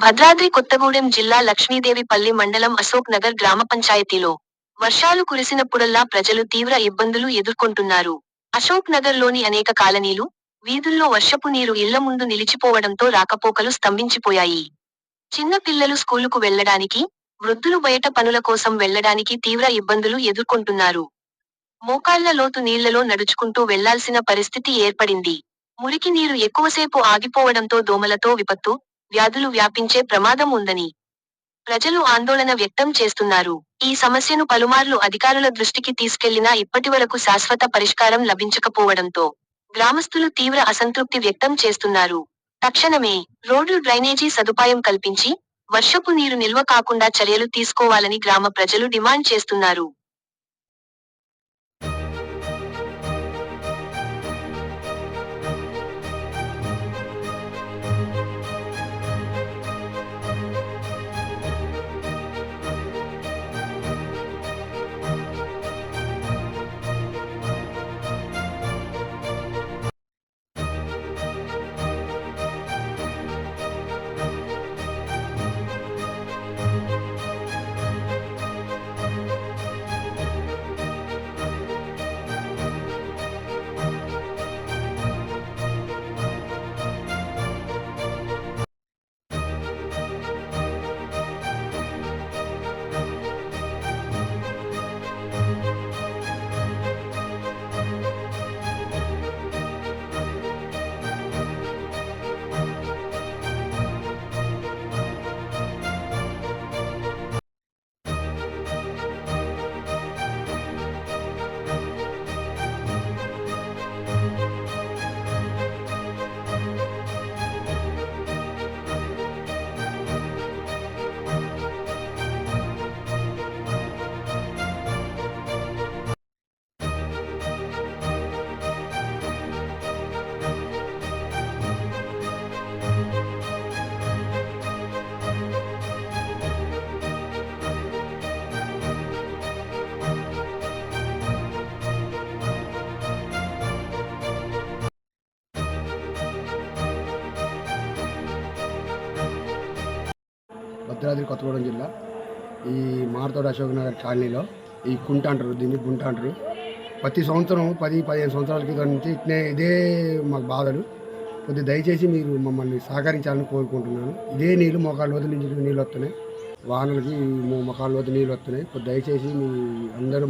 భద్రాద్రి కొత్తగూడెం జిల్లా లక్ష్మీదేవిపల్లి మండలం అశోక్ నగర్ గ్రామ పంచాయతీలో వర్షాలు కురిసినప్పుడల్లా ప్రజలు తీవ్ర ఇబ్బందులు ఎదుర్కొంటున్నారు. అశోక్ నగర్లోని అనేక కాలనీలు వీధుల్లో వర్షపు నీరు ఇళ్ళ ముందు నిలిచిపోవడంతో రాకపోకలు స్తంభించిపోయాయి. చిన్న పిల్లలు స్కూలుకు వెళ్ళడానికి వృద్ధులు బయట పనుల కోసం వెళ్ళడానికి తీవ్ర ఇబ్బందులు ఎదుర్కొంటున్నారు. మోకాళ్ళ లోతు నీళ్ళలో నడుచుకుంటూ వెళ్ళాల్సిన పరిస్థితి ఏర్పడింది. మురికి నీరు ఎక్కువసేపు ఆగిపోవడంతో దోమలతో విపత్తు వ్యాధులు వ్యాపించే ప్రమాదం ఉందని ప్రజలు ఆందోళన వ్యక్తం చేస్తున్నారు. ఈ సమస్యను పలుమార్లు అధికారుల దృష్టికి తీసుకెళ్ళినా ఇప్పటివరకు శాశ్వత పరిష్కారం లభించకపోవడంతో గ్రామస్తులు తీవ్ర అసంతృప్తి వ్యక్తం చేస్తున్నారు. తక్షణమే రోడ్లు డ్రైనేజీ సదుపాయం కల్పించి వర్షపు నీరు నిల్వ కాకుండా చర్యలు తీసుకోవాలని గ్రామ ప్రజలు డిమాండ్ చేస్తున్నారు. భద్రాద్రి కొత్తగూడెం జిల్లా. ఈ మారతోడు అశోక్ నగర్ కాలనీలో ఈ కుంట అంటారు దీన్ని గుంట అంటారు. ప్రతి సంవత్సరం పది పదిహేను సంవత్సరాల క్రితం నుంచి ఇట్నే ఇదే మాకు బాధలు. కొద్దిగా దయచేసి మీరు మమ్మల్ని సహకరించాలని కోరుకుంటున్నాను. ఇదే నీళ్ళు మొఖాల వదిలి నుంచి నీళ్ళు వస్తున్నాయి. వానలకి మొ- మొఖాల వద్ద నీళ్ళు వస్తున్నాయి. కొద్ది దయచేసి మీ అందరూ